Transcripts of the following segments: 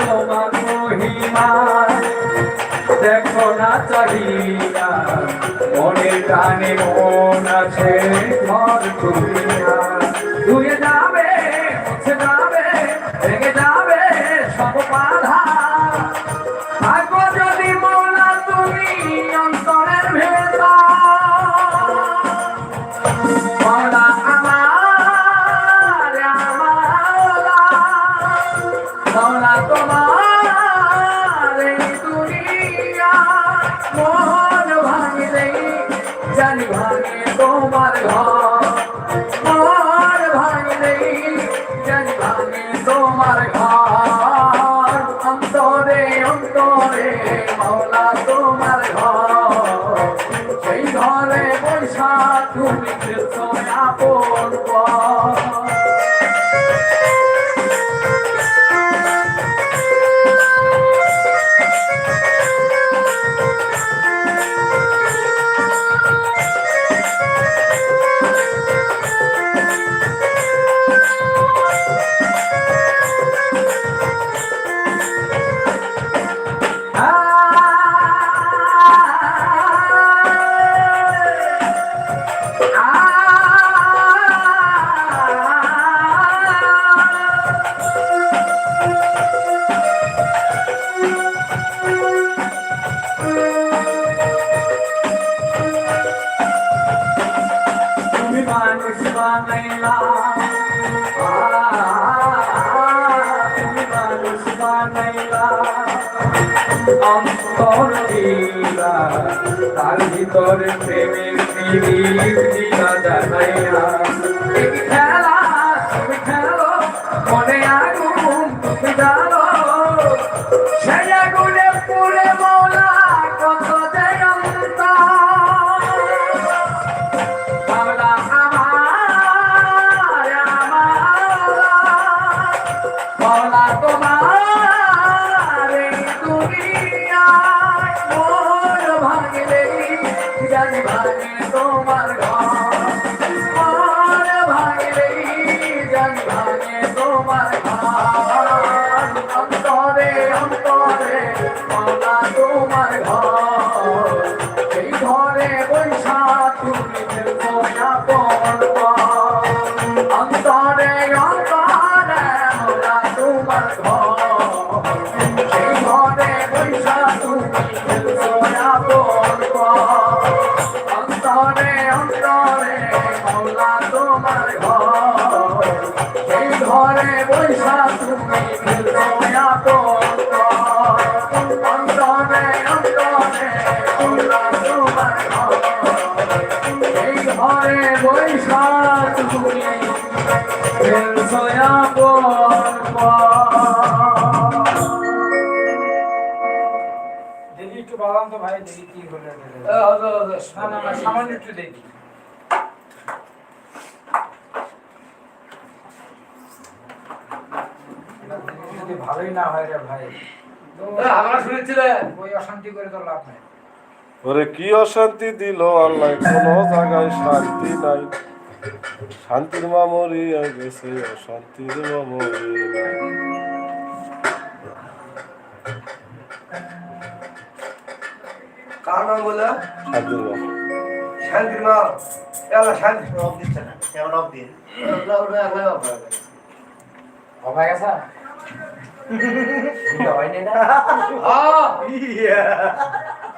তোমার মহিমা দেখো না চাহিয়া মনে টানে মন আছে, ঘর তুলিয়া ধুয়ে যাবে, মুছে যাবে, ভেঙে যাবে, সব বাধা বৈশা কৃষ্ণ আপন অন্তর দিলা তার ভিতরে প্রেমের জানাইলা খেলা খেলো মনে আগুন দেখি একটু বাদাম তো ভাই দেখি কি হলে না না না সামান্য একটু দেখি। যদি ভালোই না হয় রে ভাই আমরা শুনেছিলে। ওই অশান্তি করে তো লাভ নাই। ওরে কি অশান্তি দিল আল্লাহ কোনো জায়গায় শান্তি নাই। শান্তির মামরি গেছে অশান্তির মামরি। নাই কার নাম বলে শান্তির মা। শান্তির মা। এলা শান্তি রব দিচ্ছে না। কেমন রব দিন গেছে?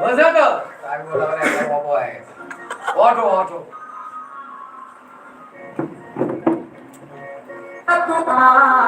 বুঝে তো আমি বললাম বাবা অটো অটো। মাওলা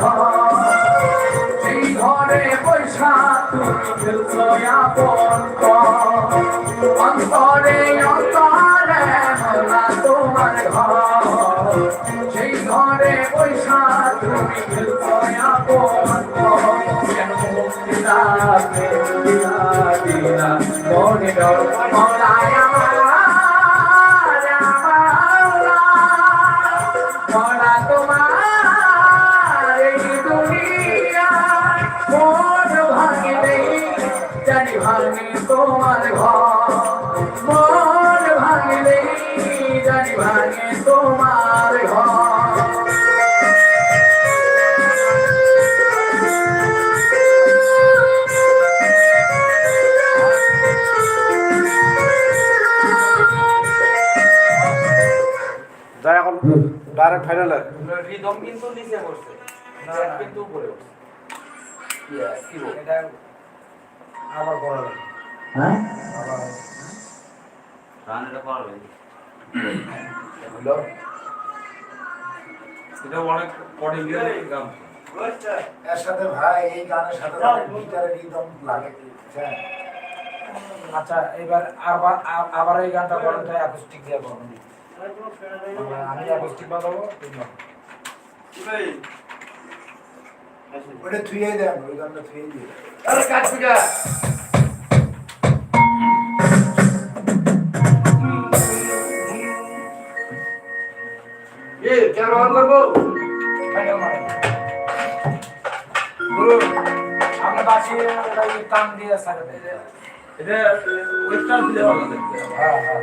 ঘর সেই ঘরে বৈশা তুমি খেলছো আপন অন্তরে অন্তরে মৌলা তোমার ঘর সেই ঘরে বৈশা তুমি খেলছো আপন দিলা দিলা মনে মৌলায় ডাইরেক্ট ফাইনালে রিদম কিন্তু নিচে বসছে না, না। কিন্তু উপরে বসছে কি এটা আবার লাগে হ্যাঁ? আবার হলো এটা অনেক পরে গিয়ে গান এর সাথে ভাই এই গানের সাথে অনেক রিদম লাগে কি? বুঝছেন? আচ্ছা এবার আবার আবার এই গানটা বলেন তো অ্যাকোস্টিক দিয়ে বলুন। আমি অ্যাকোস্টিক বাজাবো ওটা থুয়ে দেন ওই গানটা থুয়ে দিয়ে আরে কাট পিটা এ ক্যামেরা অন করব? ফাইনাল গুরু আমরা বাসি টান দিয়ে সারে এটা ওয়েস্টার্ন ফিলে হ্যাঁ হ্যাঁ।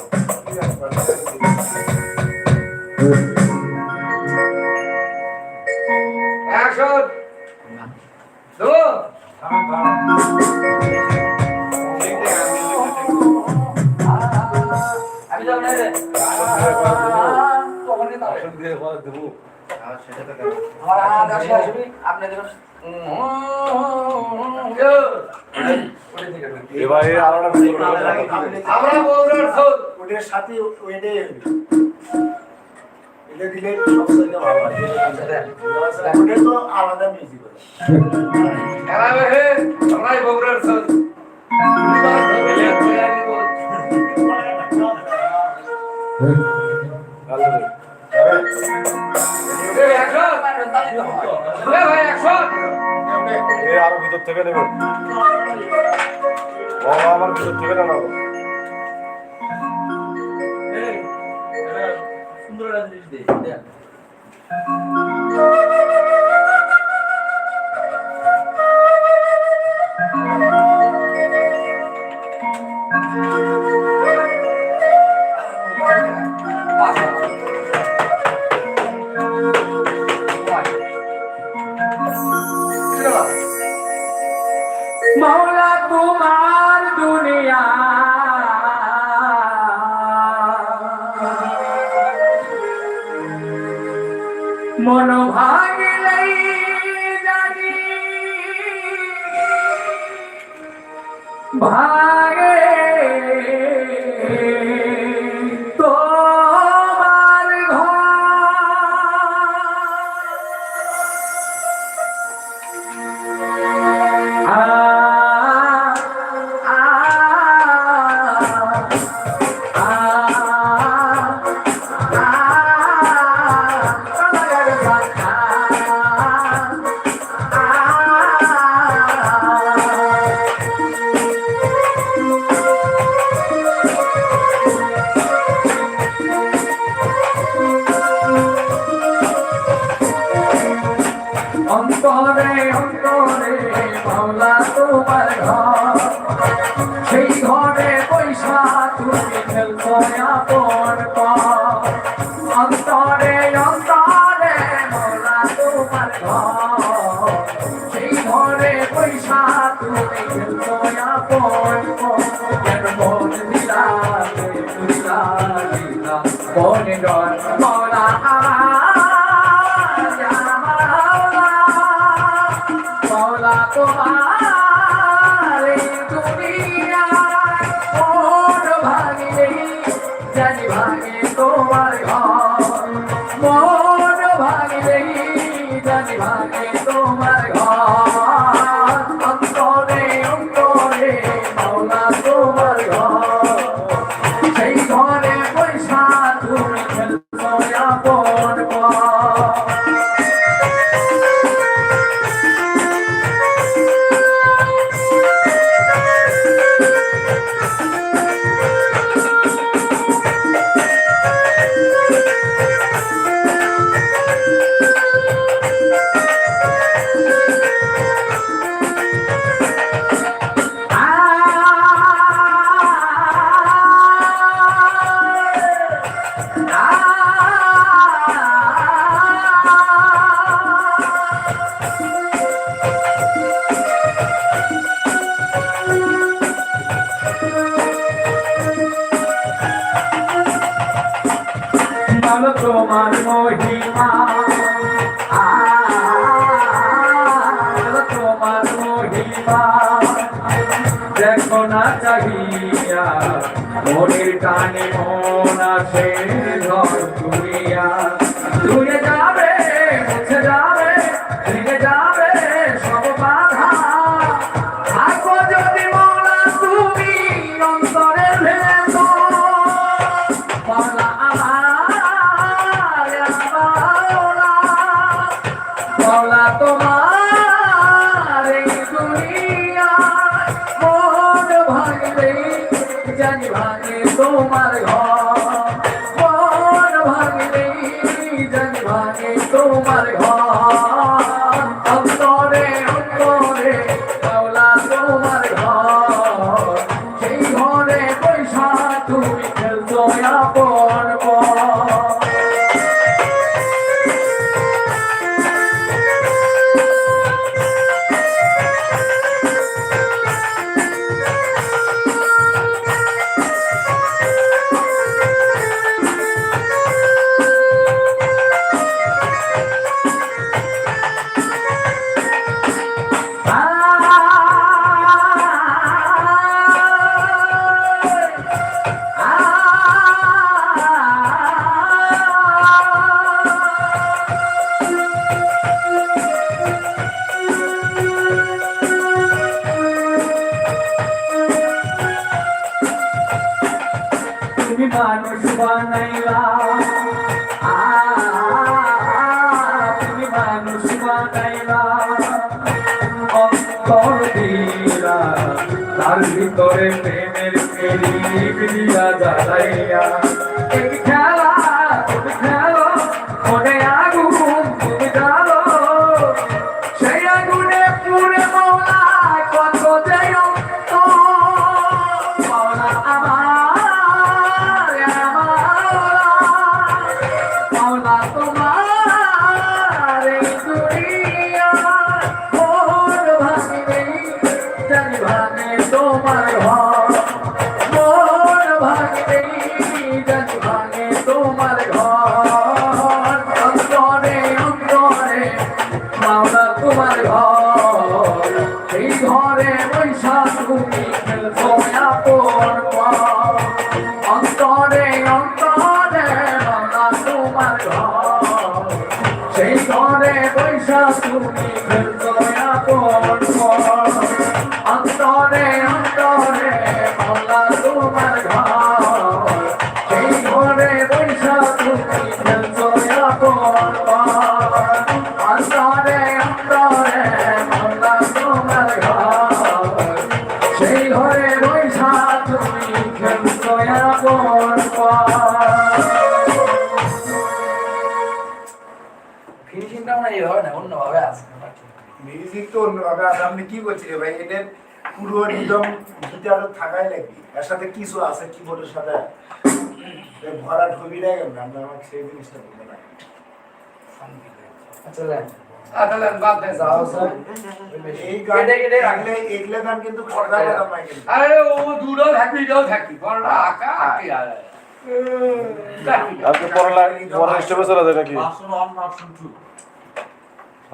আমার হাত আসে আসবি আপনি এবার করে আমরা বউরার সব ওটার সাথে ওইটাই এটা দিলে সবথেকে ভালো হয়। ওটা তো আলাদা মিউজিক খেলা বেহে আমরাই বউরার সব ভালো আরও ভিতর থেকে নেবে। বাবা আমার ভিতর থেকে না সুন্দর দেখ। Oh, জানি ভাঙে তোমার ঘর। মানুষ বানাইলা তুমি মানুষ বানাইলা অন্তর দিলা তার ভিতরে প্রেমের পেরি দিয়া জ্বালাইয়া না অন্যভাবে আছে। মিউজিক তো অন্যভাবে আছে। আপনি কি করছেন ভাই এদের পুরো একদম গিটারও থাকাই লাগবে? এর সাথে কিছু আছে কিবোর্ডের সাথে। ভরা ঢবি না কেন আপনি আমাকে সেই জিনিসটা বলতে না আচ্ছা আচ্ছা আরে ও দুটো থাকবি এটাও থাকবি বড়টা আঁকা আঁকি আরে আজকে পরে লা- পরে স্টেপে চলে যায় নাকি? ভাষণ ওয়ান ভাষণ টু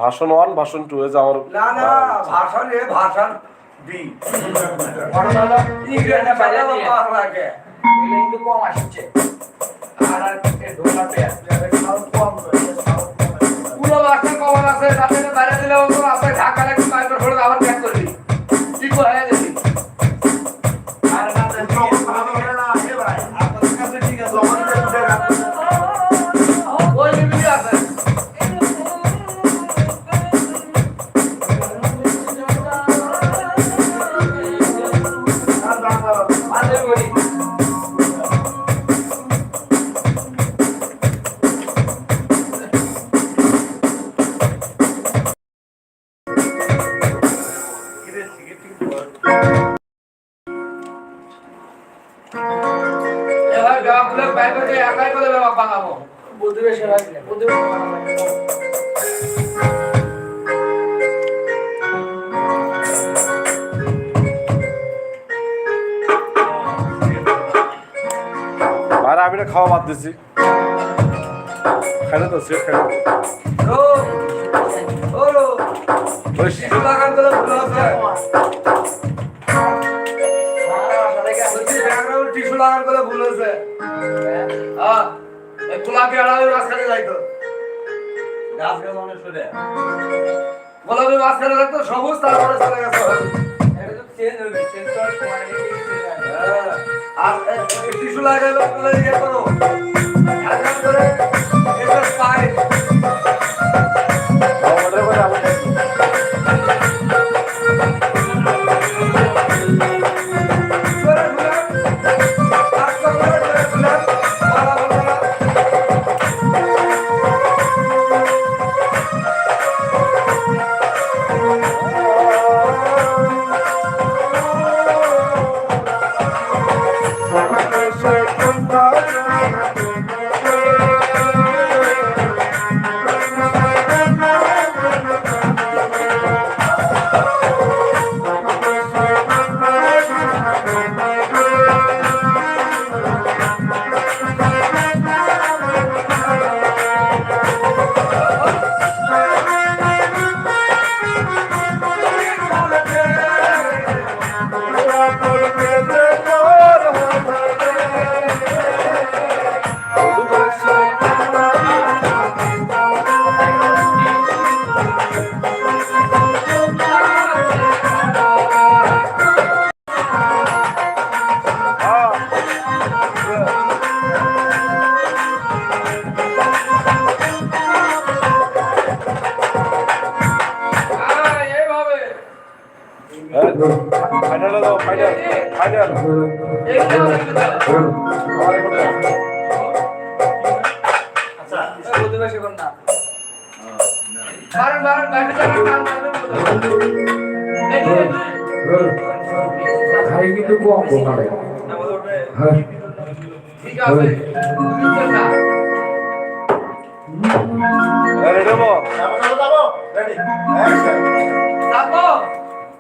ভাষণ ওয়ান ভাষণ টু এ যাওয়ার না না ভাষণ এ ভাষণ বি ইংরেজি। বাংলা লাগে এগুলো কিন্তু কম আসছে। আর আর এ ঢোকা পেয়া সাউন্ড কম করে সাউন্ড আছে। পুরো ভাষা কমন আছে তাতে বাইরে দিলে ও তো আপনি ঢাকা লাগবে ফলে আবার ব্যাক করবি। ঠিক হয়ে গোলাপি মাঝখানে অনেক সরে গোলাপি মাঝখানে যাইতো সবুজ তারপরে চলে গেছে। হ্যাঁ, আর টিস্যু লাগাইলো ইয়ে করো করে এটা পাই Oh, ফাইনাল দাও ফাইনাল ফাইনাল আচ্ছা প্রতিবেশী কন্যা বারণ বারণ বাইরে ভাই কিন্তু কম কোথায় হ্যাঁ ঠিক আছে রেডি যাব যাব যাব রেডি অ্যাকশন যাব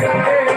Deus.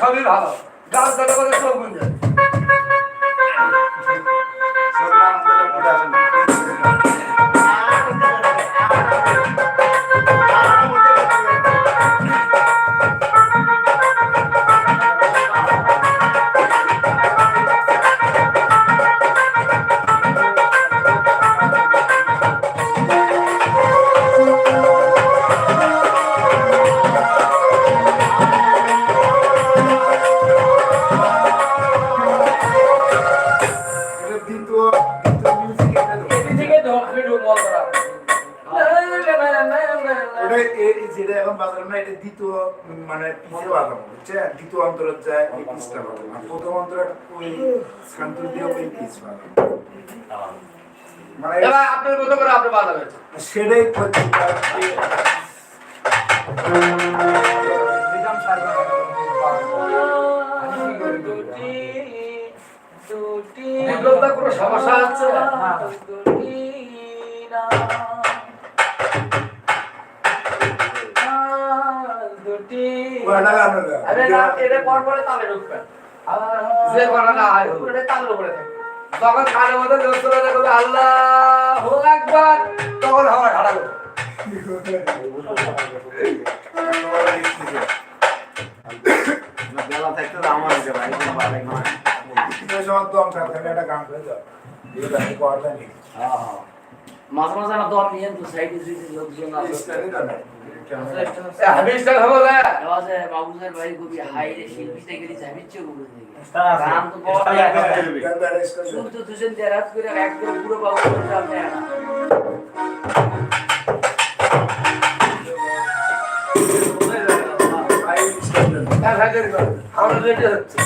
সবই ভালো গাছ দেখা কথা চোখ গুঞ্জন দ্বিতীয় অন্তরের যায় এই পিসটা বাজানো আর প্রথম অন্তরের ওই শান্তুর দিয়ে ওই পিস বাজানো মানে এবার আপনার মতো করে আপনি বাজাবেন সেটাই কোনো সমস্যা আছে না তখন কানের মধ্যে লোক চলে যাবে আল্লাহ। একবার তখন আমার হারালো বেলা থাকতে আমার ভাই কোনো ভালো নয় এই দম থাকতে একটা গান করে মাঝে মাঝে দম নিয়ে তো সাইডে লোকজন তো স্টাইল হব না আওয়াজে বাবুজার বাড়ি খুবই হাই রে শিল্পী গেলি যাবিচ্ছে গুলো থেকে তো গানটা রেস্ট করে শুধু দুজন দেরাত করে এক করে পুরো বাবু করে যাবে না। আমরা রেডি হচ্ছে